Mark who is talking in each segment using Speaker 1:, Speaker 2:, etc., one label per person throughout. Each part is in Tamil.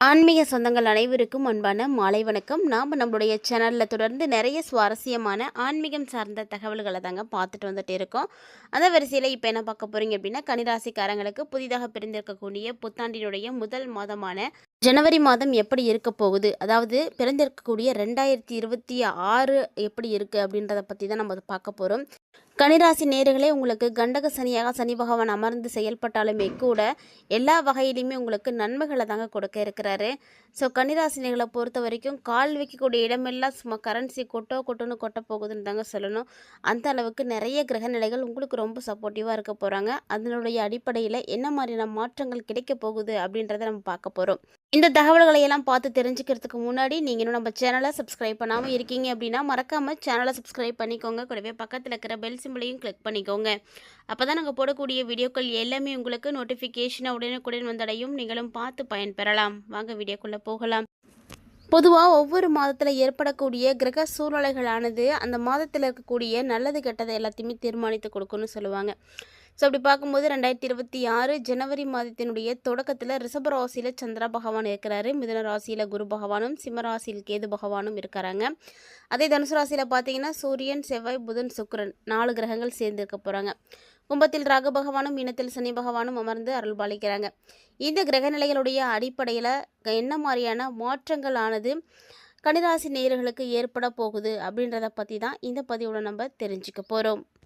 Speaker 1: ஆன்மீக சொந்தங்கள் அனைவருக்கும் அன்பான மாலை வணக்கம். நாம் நம்மளுடைய சேனலில் தொடர்ந்து நிறைய சுவாரஸ்யமான ஆன்மீகம் சார்ந்த தகவல்களை தாங்க பார்த்துட்டு வந்துட்டு இருக்கோம். அந்த வரிசையில் இப்போ என்ன பார்க்க போகிறீங்க அப்படின்னா கனிராசிக்காரங்களுக்கு புதிதாக பிறந்திருக்கக்கூடிய புத்தாண்டினுடைய முதல் மாதமான ஜனவரி மாதம் எப்படி இருக்க போகுது? அதாவது பிறந்திருக்கக்கூடிய ரெண்டாயிரத்தி இருபத்தி ஆறு எப்படி இருக்குது அப்படின்றத பற்றி தான் நம்ம பார்க்க போகிறோம் கனிராசி நேர்களே உங்களுக்கு கண்டக சனியாக சனி பகவான் அமர்ந்து செயல்பட்டாலுமே கூட எல்லா வகையிலையுமே உங்களுக்கு நன்மைகளை தாங்க கொடுக்க இருக்கிறாரு. ஸோ கன்னிராசி நேர்களை பொறுத்த வரைக்கும் கால் வைக்கக்கூடிய இடமெல்லாம் சும்மா கரன்சி கொட்டோ கொட்டோன்னு கொட்ட போகுதுன்னு தாங்க சொல்லணும். அந்த அளவுக்கு நிறைய கிரக நிலைகள் உங்களுக்கு ரொம்ப சப்போர்ட்டிவாக இருக்க போகிறாங்க அதனுடைய அடிப்படையில் என்ன மாதிரியான மாற்றங்கள் கிடைக்க போகுது அப்படின்றத நம்ம பார்க்க போகிறோம் இந்த தகவல்களை எல்லாம் பார்த்து தெரிஞ்சுக்கிறதுக்கு முன்னாடி நீங்கள் இன்னும் நம்ம சேனலை சப்ஸ்கிரைப் பண்ணாமல் இருக்கீங்க அப்படின்னா மறக்காமல் சேனலை சப்ஸ்கிரைப் பண்ணிக்கோங்க. கூடவே பக்கத்தில் இருக்கிற பெல் சிம்பிளையும் கிளிக் பண்ணிக்கோங்க. அப்போ தான் நாங்கள் போடக்கூடிய வீடியோக்கள் எல்லாமே உங்களுக்கு நோட்டிஃபிகேஷனை உடனுக்குடன் வந்தடையும். நீங்களும் பார்த்து பயன்பெறலாம். வாங்க வீடியோக்குள்ளே போகலாம். பொதுவாக ஒவ்வொரு மாதத்தில் ஏற்படக்கூடிய கிரக சூழ்நிலைகளானது அந்த மாதத்தில் இருக்கக்கூடிய நல்லது கெட்டதை எல்லாத்தையுமே தீர்மானித்து கொடுக்குன்னு சொல்லுவாங்க. ஸோ அப்படி பார்க்கும்போது ரெண்டாயிரத்தி இருபத்தி ஆறு ஜனவரி மாதத்தினுடைய தொடக்கத்தில் ரிஷப ராசியில் சந்திர பகவான் இருக்கிறாரு. மிதன ராசியில் குரு பகவானும் சிம்ம ராசியில் கேது பகவானும் இருக்கிறாங்க. அதே தனுசு ராசியில் பார்த்தீங்கன்னா சூரியன் செவ்வாய் புதன் சுக்கரன் நாலு கிரகங்கள் சேர்ந்து இருக்க போகிறாங்க கும்பத்தில் ராகு பகவானும் இனத்தில் சனி பகவானும் அமர்ந்து அருள் பாலிக்கிறாங்க. இந்த கிரகநிலைகளுடைய அடிப்படையில் என்ன மாதிரியான மாற்றங்கள் ஆனது கனிராசி நேயர்களுக்கு ஏற்பட போகுது அப்படின்றத பற்றி தான் இந்த பதிவோட நம்ம தெரிஞ்சுக்க போகிறோம்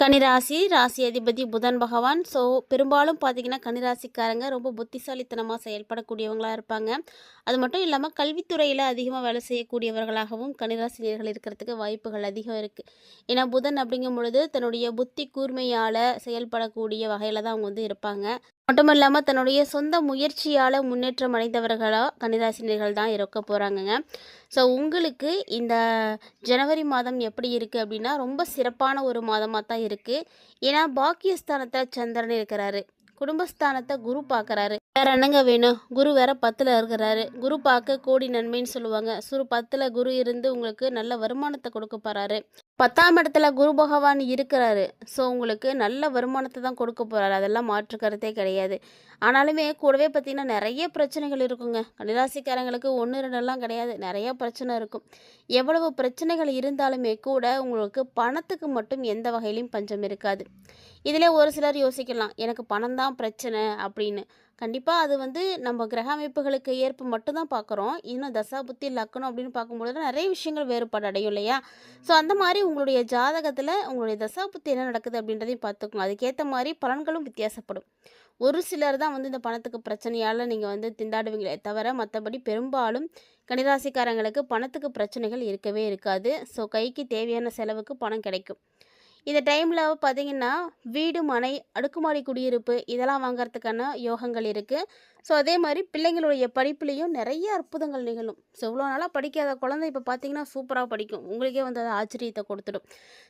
Speaker 1: கன்னிராசி ராசி அதிபதி புதன் பகவான். ஸோ பெரும்பாலும் பார்த்தீங்கன்னா கன்னிராசிக்காரங்க ரொம்ப புத்திசாலித்தனமாக செயல்படக்கூடியவங்களாக இருப்பாங்க. அது மட்டும் இல்லாமல் கல்வித்துறையில் அதிகமாக வேலை செய்யக்கூடியவர்களாகவும் கன்னிராசினியர்கள் இருக்கிறதுக்கு வாய்ப்புகள் அதிகம் இருக்குது ஏன்னா புதன் அப்படிங்கும் பொழுது தன்னுடைய புத்தி கூர்மையால் செயல்படக்கூடிய வகையில் தான் அவங்க வந்து இருப்பாங்க. மட்டும் இல்லாமல் தன்னுடைய சொந்த முயற்சியால் முன்னேற்றம் அடைந்தவர்களாக கன்னிராசினியர்கள் தான் இருக்க போகிறாங்கங்க ஸோ உங்களுக்கு இந்த ஜனவரி மாதம் எப்படி இருக்குது அப்படின்னா ரொம்ப சிறப்பான ஒரு மாதமாக தான் இருக்குது ஏன்னா பாக்கியஸ்தானத்தில் சந்திரன் இருக்கிறாரு. குடும்பஸ்தானத்தை குரு பார்க்குறாரு. வேற என்னங்க வேணும்? குரு வேற பத்தில் இருக்கிறாரு. குரு பார்க்க கோடி நன்மைன்னு சொல்லுவாங்க. சுரு பத்தில் குரு இருந்து உங்களுக்கு நல்ல வருமானத்தை கொடுக்க போகிறாரு பத்தாம் இடத்துல குரு பகவான் இருக்கிறாரு. ஸோ உங்களுக்கு நல்ல வருமானத்தை தான் கொடுக்க போகிறாரு அதெல்லாம் மாற்றுக்கிறதே கிடையாது. ஆனாலுமே கூடவே பார்த்திங்கன்னா நிறைய பிரச்சனைகள் இருக்குங்க. கன்னிராசிக்காரங்களுக்கு ஒன்று ரெண்டெல்லாம் கிடையாது. நிறையா பிரச்சனை இருக்கும். எவ்வளவு பிரச்சனைகள் இருந்தாலுமே கூட உங்களுக்கு பணத்துக்கு மட்டும் எந்த வகையிலையும் பஞ்சம் இருக்காது. இதில் ஒரு சிலர் யோசிக்கலாம். எனக்கு பணம் தான் பிரச்சனை அப்படின்னு. கண்டிப்பாக அது வந்து நம்ம கிரக அமைப்புகளுக்கு ஏற்ப மட்டும்தான் பார்க்குறோம். இன்னும் தசா புத்தி லக்கணம் அப்படின்னு பார்க்கும்பொழுது நிறைய விஷயங்கள் வேறுபாடு அடையும் இல்லையா? ஸோ அந்த மாதிரி உங்களுடைய ஜாதகத்தில் உங்களுடைய தசா புத்தி என்ன நடக்குது அப்படின்றதையும் பார்த்துக்கணும் அதுக்கேற்ற மாதிரி பலன்களும் வித்தியாசப்படும். ஒரு சிலர் தான் வந்து இந்த பணத்துக்கு பிரச்சனையால் நீங்கள் வந்து திண்டாடுவீங்களே தவிர மற்றபடி பெரும்பாலும் கணிராசிக்காரங்களுக்கு பணத்துக்கு பிரச்சனைகள் இருக்கவே இருக்காது. ஸோ கைக்கு தேவையான செலவுக்கு பணம் கிடைக்கும். இந்த டைமில் பார்த்தீங்கன்னா வீடு மனை அடுக்குமாடி குடியிருப்பு இதெல்லாம் வாங்கிறதுக்கான யோகங்கள் இருக்குது ஸோ அதே மாதிரி பிள்ளைங்களுடைய படிப்புலேயும் நிறைய அற்புதங்கள் நிகழும். ஸோ இவ்வளோ நாளாக படிக்காத குழந்தை இப்போ பார்த்தீங்கன்னா சூப்பராக படிக்கும். உங்களுக்கே வந்து அது ஆச்சரியத்தை கொடுத்துடும்.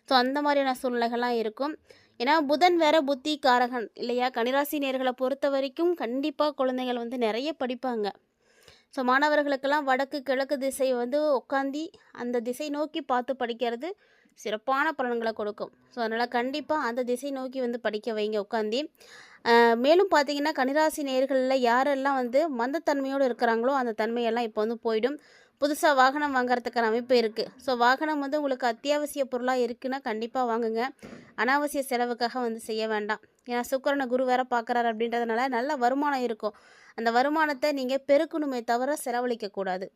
Speaker 1: ஸோ அந்த மாதிரியான சூழ்நிலைகள்லாம் இருக்கும். ஏன்னா புதன் வேற புத்தி காரகன் இல்லையா? கனிராசி நேர்களை பொறுத்த வரைக்கும் கண்டிப்பாக குழந்தைகள் வந்து நிறைய படிப்பாங்க. ஸோ மாணவர்களுக்கெல்லாம் வடக்கு கிழக்கு திசை வந்து உட்காந்தி அந்த திசை நோக்கி பார்த்து படிக்கிறது சிறப்பான பலன்களை கொடுக்கும். ஸோ அதனால் கண்டிப்பாக அந்த திசை நோக்கி வந்து படிக்க வைங்க உட்காந்தி மேலும் பார்த்தீங்கன்னா கனிராசி நேர்களில் யாரெல்லாம் வந்து மந்தத்தன்மையோடு இருக்கிறாங்களோ அந்த தன்மையெல்லாம் இப்போ வந்து போயிடும். புதுசாக வாகனம் வாங்குறதுக்கான அமைப்பு இருக்குது ஸோ வாகனம் வந்து உங்களுக்கு அத்தியாவசிய பொருளாக இருக்குன்னா கண்டிப்பாக வாங்குங்க. அனாவசிய செலவுக்காக வந்து செய்ய வேண்டாம். ஏன்னா சுக்கரனை குரு வேற பார்க்குறாரு அப்படின்றதுனால நல்ல வருமானம் இருக்கும். அந்த வருமானத்தை நீங்கள் பெருக்கணுமே தவிர செலவழிக்கக்கூடாது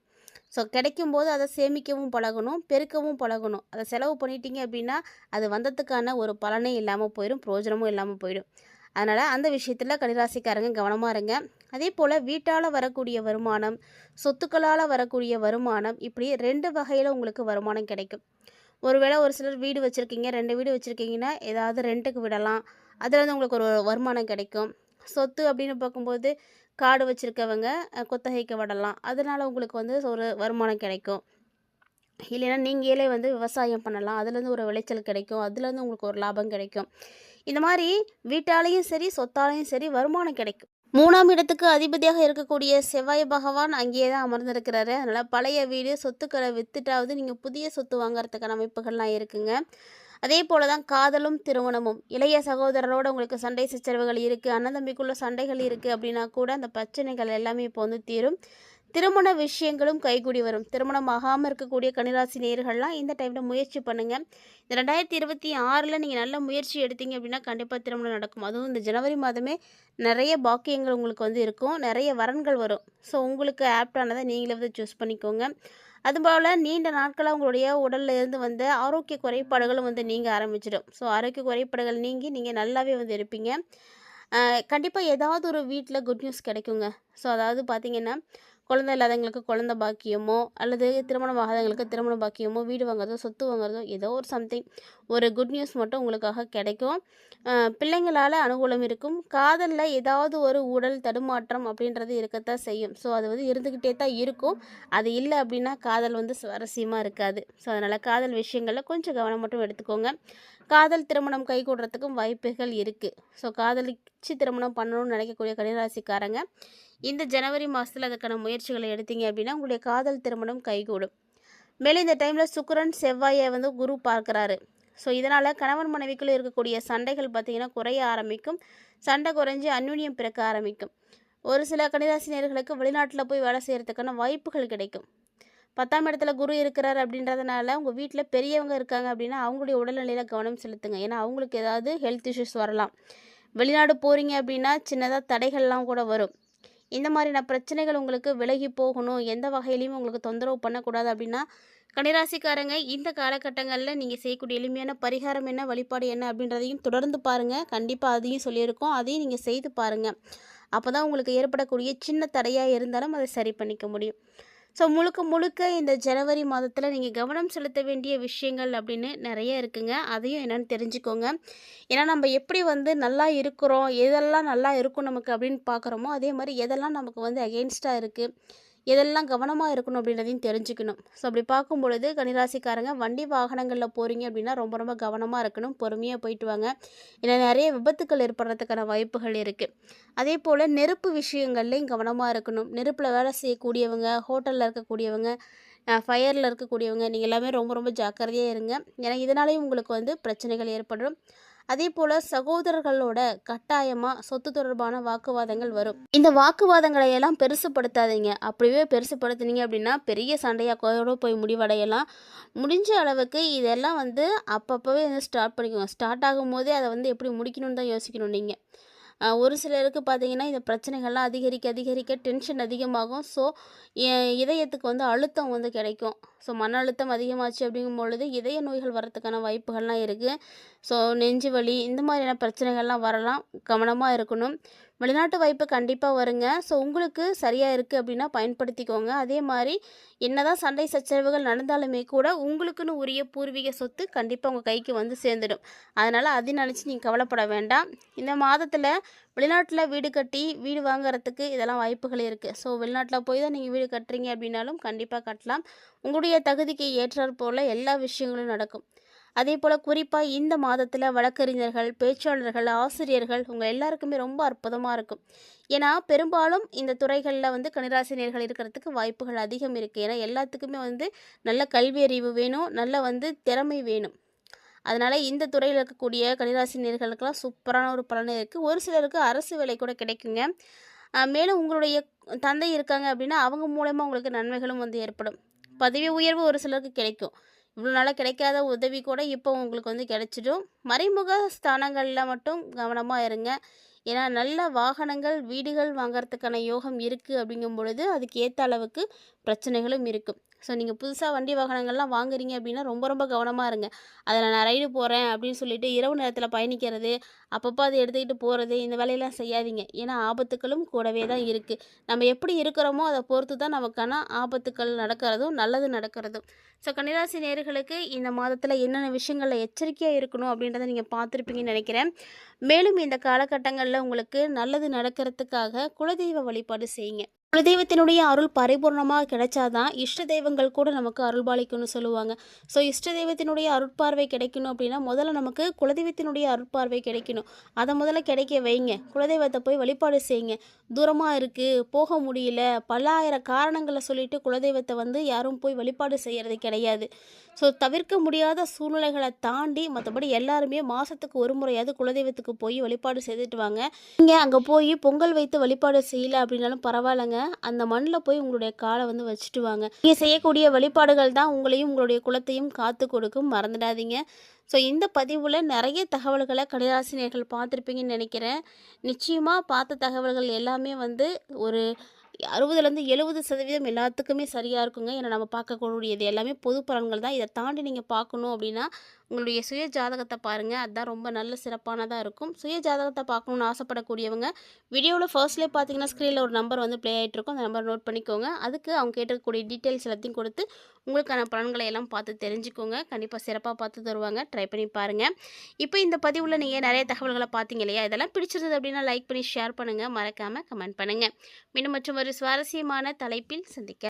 Speaker 1: ஸோ கிடைக்கும்போது அதை சேமிக்கவும் பழகணும் பெருக்கவும் பழகணும். அதை செலவு பண்ணிட்டீங்க அப்படின்னா அது வந்ததுக்கான ஒரு பலனே இல்லாமல் போயிடும் பிரயோஜனமும் இல்லாமல் போயிடும். அதனால் அந்த விஷயத்தில் கனிராசிக்காரங்க கவனமாக இருங்க. அதே போல் வீட்டால் வரக்கூடிய வருமானம் சொத்துக்களால் வரக்கூடிய வருமானம் இப்படி ரெண்டு வகையில் உங்களுக்கு வருமானம் கிடைக்கும். ஒருவேளை ஒரு சிலர் வீடு வச்சுருக்கீங்க ரெண்டு வீடு வச்சுருக்கீங்கன்னா ஏதாவது ரெண்ட்டுக்கு விடலாம். அதில் வந்து உங்களுக்கு ஒரு வருமானம் கிடைக்கும். சொத்து அப்படின்னு பார்க்கும்போது காடு வச்சுருக்கவங்க குத்தகைக்கு விடலாம். அதனால் உங்களுக்கு வந்து ஒரு வருமானம் கிடைக்கும். இல்லைன்னா நீங்களே வந்து விவசாயம் பண்ணலாம். அதுலேருந்து ஒரு விளைச்சல் கிடைக்கும். அதுலேருந்து உங்களுக்கு ஒரு லாபம் கிடைக்கும். இந்த மாதிரி வீட்டாலையும் சரி சொத்தாலையும் சரி வருமானம் கிடைக்கும். மூணாம் இடத்துக்கு அதிபதியாக இருக்கக்கூடிய செவ்வாய் பகவான் அங்கேயே தான் அமர்ந்திருக்கிறாரு. அதனால் பழைய வீடு சொத்துக்களை வித்துட்டாவது நீங்கள் புதிய சொத்து வாங்குறதுக்கான அமைப்புகள்லாம் இருக்குங்க. அதே போல தான் காதலும் திருமணமும். இளைய சகோதரரோட உங்களுக்கு சண்டை சச்சரவுகள் இருக்குது அண்ணன் தம்பிக்குள்ள சண்டைகள் இருக்குது அப்படின்னா கூட அந்த பிரச்சனைகள் எல்லாமே இப்போ வந்து தீரும். திருமண விஷயங்களும் கைகூடி வரும். திருமணம் ஆகாமல் இருக்கக்கூடிய கணிராசி நேர்கள்லாம் இந்த டைமில் முயற்சி பண்ணுங்கள் இந்த ரெண்டாயிரத்தி இருபத்தி ஆறில் நீங்கள் நல்ல முயற்சி எடுத்தீங்க அப்படின்னா கண்டிப்பாக திருமணம் நடக்கும். அதுவும் இந்த ஜனவரி மாதமே நிறைய பாக்கியங்கள் உங்களுக்கு வந்து இருக்கும். நிறைய வரன்கள் வரும். ஸோ உங்களுக்கு ஆப்டானதை நீங்களே வந்து சூஸ் பண்ணிக்கோங்க. அதுபோல் நீண்ட நாட்களாக உங்களுடைய உடலில் இருந்து வந்த ஆரோக்கிய குறைபாடுகளும் வந்து நீங்க ஆரம்பிச்சிடும். ஸோ ஆரோக்கிய குறைபாடுகள் நீங்கி நீங்கள் நல்லாவே வந்து இருப்பீங்க. கண்டிப்பாக ஏதாவது ஒரு வீட்டில் குட் நியூஸ் கிடைக்குங்க. ஸோ அதாவது பார்த்தீங்கன்னா குழந்தை இல்லாதவங்களுக்கு குழந்த பாக்கியமோ அல்லது திருமணம் ஆகாதவங்களுக்கு திருமண பாக்கியமோ வீடு வாங்குறதோ சொத்து வாங்குறதோ ஏதோ ஒரு சம்திங் ஒரு குட் நியூஸ் மட்டும் உங்களுக்காக கிடைக்கும். பிள்ளைங்களால் அனுகூலம் இருக்கும். காதலில் ஏதாவது ஒரு உடல் தடுமாற்றம் அப்படின்றது இருக்கத்தான் செய்யும். ஸோ அது வந்து இருந்துக்கிட்டே தான் இருக்கும். அது இல்லை அப்படின்னா காதல் வந்து சுவாரஸ்யமாக இருக்காது. ஸோ அதனால் காதல் விஷயங்களில் கொஞ்சம் கவனம் மட்டும் எடுத்துக்கோங்க. காதல் திருமணம் கை கூடுறதுக்கும் வாய்ப்புகள் இருக்குது ஸோ காதலிச்சு திருமணம் பண்ணணும்னு நினைக்கக்கூடிய கன்னிராசிக்காரங்க இந்த ஜனவரி மாதத்தில் அதுக்கான முயற்சிகளை எடுத்தீங்க அப்படின்னா உங்களுடைய காதல் திருமணம் கைகூடும் மேலும் இந்த டைமில் சுக்கரன் செவ்வாயை வந்து குரு பார்க்குறாரு. ஸோ இதனால் கணவன் மனைவிக்குள்ளே இருக்கக்கூடிய சண்டைகள் பார்த்திங்கன்னா குறைய ஆரம்பிக்கும். சண்டை குறைஞ்சி அந்யுன்யம் பிறக்க ஆரம்பிக்கும். ஒரு சில கணிதாசினியர்களுக்கு வெளிநாட்டில் போய் வேலை செய்கிறதுக்கான வாய்ப்புகள் கிடைக்கும். பத்தாம் இடத்துல குரு இருக்கிறார் அப்படின்றதுனால உங்கள் வீட்டில் பெரியவங்க இருக்காங்க அப்படின்னா அவங்களுடைய உடல்நிலையில் கவனம் செலுத்துங்க. ஏன்னா அவங்களுக்கு ஏதாவது ஹெல்த் இஷ்யூஸ் வரலாம். வெளிநாடு போகிறீங்க அப்படின்னா சின்னதாக தடைகள்லாம் கூட வரும். இந்த மாதிரியான பிரச்சனைகள் உங்களுக்கு விலகி போகணும். எந்த வகையிலையும் உங்களுக்கு தொந்தரவு பண்ணக்கூடாது அப்படின்னா கன்னிராசிக்காரங்க இந்த காலகட்டங்களில் நீங்கள் செய்யக்கூடிய எளிமையான பரிகாரம் என்ன வழிபாடு என்ன அப்படின்றதையும் தொடர்ந்து பாருங்கள் கண்டிப்பாக அதையும் சொல்லியிருக்கோம். அதையும் நீங்கள் செய்து பாருங்கள் அப்போ தான் உங்களுக்கு ஏற்படக்கூடிய சின்ன தடையாக இருந்தாலும் அதை சரி பண்ணிக்க முடியும். ஸோ முழுக்க முழுக்க இந்த ஜனவரி மாதத்தில் நீங்கள் கவனம் செலுத்த வேண்டிய விஷயங்கள் அப்படின்னு நிறைய இருக்குங்க. அதையும் என்னென்னு தெரிஞ்சுக்கோங்க. ஏன்னா நம்ம எப்படி வந்து நல்லா இருக்கிறோம் எதெல்லாம் நல்லா இருக்கும் நமக்கு அப்படின்னு பார்க்குறோமோ அதே மாதிரி எதெல்லாம் நமக்கு வந்து அகெயின்ஸ்டாக இருக்குது எதெல்லாம் கவனமாக இருக்கணும் அப்படின்றதையும் தெரிஞ்சுக்கணும். ஸோ அப்படி பார்க்கும் பொழுது கனிராசிக்காரங்க வண்டி வாகனங்களில் போகிறீங்க அப்படின்னா ரொம்ப ரொம்ப கவனமாக இருக்கணும். பொறுமையாக போயிட்டு வாங்க. ஏன்னா நிறைய விபத்துக்கள் ஏற்படுறதுக்கான வாய்ப்புகள் இருக்குது அதே போல் நெருப்பு விஷயங்கள்லையும் கவனமாக இருக்கணும். நெருப்பில் வேலை செய்யக்கூடியவங்க ஹோட்டலில் இருக்கக்கூடியவங்க ஃபயரில் இருக்கக்கூடியவங்க நீங்கள் எல்லாமே ரொம்ப ரொம்ப ஜாக்கிரதையாக இருங்க. ஏன்னா இதனாலேயும் உங்களுக்கு வந்து பிரச்சனைகள் ஏற்படும். அதே போல் சகோதரர்களோட கட்டாயமாக சொத்து தொடர்பான வாக்குவாதங்கள் வரும். இந்த வாக்குவாதங்களை எல்லாம் பெருசுப்படுத்தாதீங்க. அப்படியே பெருசுப்படுத்துனீங்க அப்படின்னா பெரிய சண்டையாக போய் முடிவடையலாம். முடிஞ்ச அளவுக்கு இதெல்லாம் வந்து அப்பப்போவே வந்து ஸ்டார்ட் பண்ணிக்கோங்க. ஸ்டார்ட் ஆகும்போதே அதை வந்து எப்படி முடிக்கணும்னு தான் யோசிக்கணும் நீங்கள் ஒரு சிலருக்கு பார்த்தீங்கன்னா இந்த பிரச்சனைகள்லாம் அதிகரிக்க அதிகரிக்க டென்ஷன் அதிகமாகும். ஸோ இதயத்துக்கு வந்து அழுத்தம் வந்து கிடைக்கும். ஸோ மன அழுத்தம் அதிகமாச்சு அப்படிங்கும் பொழுது இதய நோய்கள் வரத்துக்கான வாய்ப்புகள்லாம் இருக்குது ஸோ நெஞ்சு வலி இந்த மாதிரியான பிரச்சனைகள்லாம் வரலாம். கவனமாக இருக்கணும். வெளிநாட்டு வாய்ப்பு கண்டிப்பாக வருங்க. ஸோ உங்களுக்கு சரியாக இருக்குது அப்படின்னா பயன்படுத்திக்கோங்க. அதே மாதிரி என்னதான் சண்டை சச்சரவுகள் நடந்தாலுமே கூட உங்களுக்குன்னு உரிய பூர்வீக சொத்து கண்டிப்பாக உங்கள் கைக்கு வந்து சேர்ந்துடும். அதனால் அதை நினச்சி நீங்கள் கவலைப்பட வேண்டாம். இந்த மாதத்தில் வெளிநாட்டில் வீடு கட்டி வீடு வாங்குறதுக்கு இதெல்லாம் வாய்ப்புகள் இருக்குது ஸோ வெளிநாட்டில் போய் தான் நீங்கள் வீடு கட்டுறீங்க அப்படின்னாலும் கண்டிப்பாக கட்டலாம். உங்களுடைய தகுதிக்கு ஏற்றாற் போல் எல்லா விஷயங்களும் நடக்கும். அதே போல் குறிப்பாக இந்த மாதத்தில் வழக்கறிஞர்கள் பேச்சாளர்கள் ஆசிரியர்கள் உங்கள் எல்லாருக்குமே ரொம்ப அற்புதமாக இருக்கும். ஏன்னா பெரும்பாலும் இந்த துறைகளில் வந்து கணிராசினியர்கள் இருக்கிறதுக்கு வாய்ப்புகள் அதிகம் இருக்குது ஏன்னா எல்லாத்துக்குமே வந்து நல்ல கல்வி அறிவு வேணும் நல்ல வந்து திறமை வேணும். அதனால் இந்த துறையில் இருக்கக்கூடிய கணிராசினியர்களுக்கெல்லாம் சூப்பரான ஒரு பலன் இருக்குது ஒரு சிலருக்கு அரசு வேலை கூட கிடைக்குங்க. மேலும் உங்களுடைய தந்தை இருக்காங்க அப்படின்னா அவங்க மூலமாக உங்களுக்கு நன்மைகளும் வந்து ஏற்படும். பதவி உயர்வு ஒரு சிலருக்கு கிடைக்கும். இவ்வளோ நாளாக கிடைக்காத உதவி கூட இப்போ உங்களுக்கு வந்து கிடைச்சிடும். மறைமுக ஸ்தானங்களில் மட்டும் கவனமாக இருங்க. ஏன்னா நல்ல வாகனங்கள் வீடுகள் வாங்கிறதுக்கான யோகம் இருக்குது அப்படிங்கும் பொழுது அதுக்கு ஏற்ற அளவுக்கு பிரச்சனைகளும் இருக்கும் ஸோ நீங்கள் புதுசாக வண்டி வாகனங்கள்லாம் வாங்குறீங்க அப்படின்னா ரொம்ப ரொம்ப கவனமாக இருங்க. அதில் நான் ரைடு போகிறேன் அப்படின்னு சொல்லிட்டு இரவு நேரத்தில் பயணிக்கிறது அப்பப்போ அதை எடுத்துக்கிட்டு போகிறது இந்த வேலையெல்லாம் செய்யாதீங்க. ஏன்னா ஆபத்துக்களும் கூடவே தான் இருக்குது நம்ம எப்படி இருக்கிறோமோ அதை பொறுத்து தான் நமக்கான ஆபத்துக்கள் நடக்கிறதும் நல்லது நடக்கிறதும். ஸோ கன்னிராசி நேர்களுக்கு இந்த மாதத்தில் என்னென்ன விஷயங்களில் எச்சரிக்கையாக இருக்கணும் அப்படின்றத நீங்கள் பார்த்துருப்பீங்கன்னு நினைக்கிறேன். மேலும் இந்த காலகட்டங்களில் உங்களுக்கு நல்லது நடக்கிறதுக்காக குலதெய்வ வழிபாடு செய்யுங்க. குலதெய்வத்தினுடைய அருள் பரிபூர்ணமாக கிடைச்சாதான் இஷ்ட தெய்வங்கள் கூட நமக்கு அருள்பாலிக்கும்னு சொல்லுவாங்க. ஸோ இஷ்ட தெய்வத்தினுடைய அருட்பார்வை கிடைக்கணும் அப்படின்னா முதல்ல நமக்கு குலதெய்வத்தினுடைய அருட்பார்வை கிடைக்கணும். அதை முதல்ல கிடைக்க வைங்க. குலதெய்வத்தை போய் வழிபாடு செய்யுங்க. தூரமாக இருக்குது போக முடியல பல்லாயிரம் காரணங்களை சொல்லிட்டு குலதெய்வத்தை வந்து யாரும் போய் வழிபாடு செய்கிறது கிடையாது. ஸோ தவிர்க்க முடியாத சூழ்நிலைகளை தாண்டி மற்றபடி எல்லாருமே மாதத்துக்கு ஒரு முறையாவது குலதெய்வத்துக்கு போய் வழிபாடு செய்துட்டு வாங்க. நீங்கள் அங்கே போய் பொங்கல் வைத்து வழிபாடு செய்யலை அப்படின்னாலும் பரவாயில்லைங்க. அந்த மண்ணில் போய் உங்களுடைய காலை வந்து வச்சுட்டு வாங்க நீங்கள் செய்யக்கூடிய வழிபாடுகள் தான் உங்களையும் உங்களுடைய குலத்தையும் காத்து கொடுக்கும். மறந்துடாதீங்க. ஸோ இந்த பதிவில் நிறைய தகவல்களை கடிதாசினியர்கள் பார்த்துருப்பீங்கன்னு நினைக்கிறேன். நிச்சயமாக பார்த்த தகவல்கள் எல்லாமே வந்து ஒரு அறுபதுலேருந்து எழுபது சதவீதம் எல்லாத்துக்குமே சரியாக இருக்குங்க. ஏன்னா நம்ம பார்க்கக்கூடியது எல்லாமே பொது பலன்கள் தான். இதை தாண்டி நீங்கள் பார்க்கணும் அப்படின்னா உங்களுடைய சுய ஜாதகத்தை பாருங்கள் அதுதான் ரொம்ப நல்ல சிறப்பானதாக இருக்கும். சுய ஜாதகத்தை பார்க்கணுன்னு ஆசைப்படக்கூடியவங்க வீடியோவில் ஃபர்ஸ்ட்லேயே பார்த்தீங்கன்னா ஸ்க்ரீனில் ஒரு நம்பர் வந்து ப்ளே ஆகிட்டு இருக்கும். அந்த நம்பர் நோட் பண்ணிக்கோங்க. அதுக்கு அவங்க கேட்டிருக்கக்கூடிய டீட்டெயில்ஸ் எல்லாத்தையும் கொடுத்து உங்களுக்கான பலன்களை எல்லாம் பார்த்து தெரிஞ்சுக்கோங்க. கண்டிப்பாக சிறப்பாக பார்த்து தருவாங்க. ட்ரை பண்ணி பாருங்கள் இப்போ இந்த பதிவில் நீங்கள் நிறைய தகவல்களை பார்த்தீங்க இல்லையா? இதெல்லாம் பிடிச்சிருந்தது அப்படின்னா லைக் பண்ணி ஷேர் பண்ணுங்கள் மறக்காமல் கமெண்ட் பண்ணுங்கள் மீண்டும் மற்றும் ஒரு சுவாரஸ்யமான தலைப்பில் சந்திக்க